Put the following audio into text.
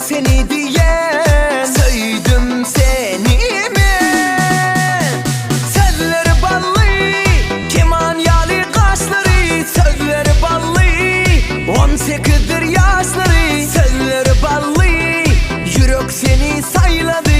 seni diye Söyledim seni mi? Sözleri ballı Keman yağlı kaşları Sözleri ballı On sekidir yaşları Sözleri ballı Yürek seni sayladı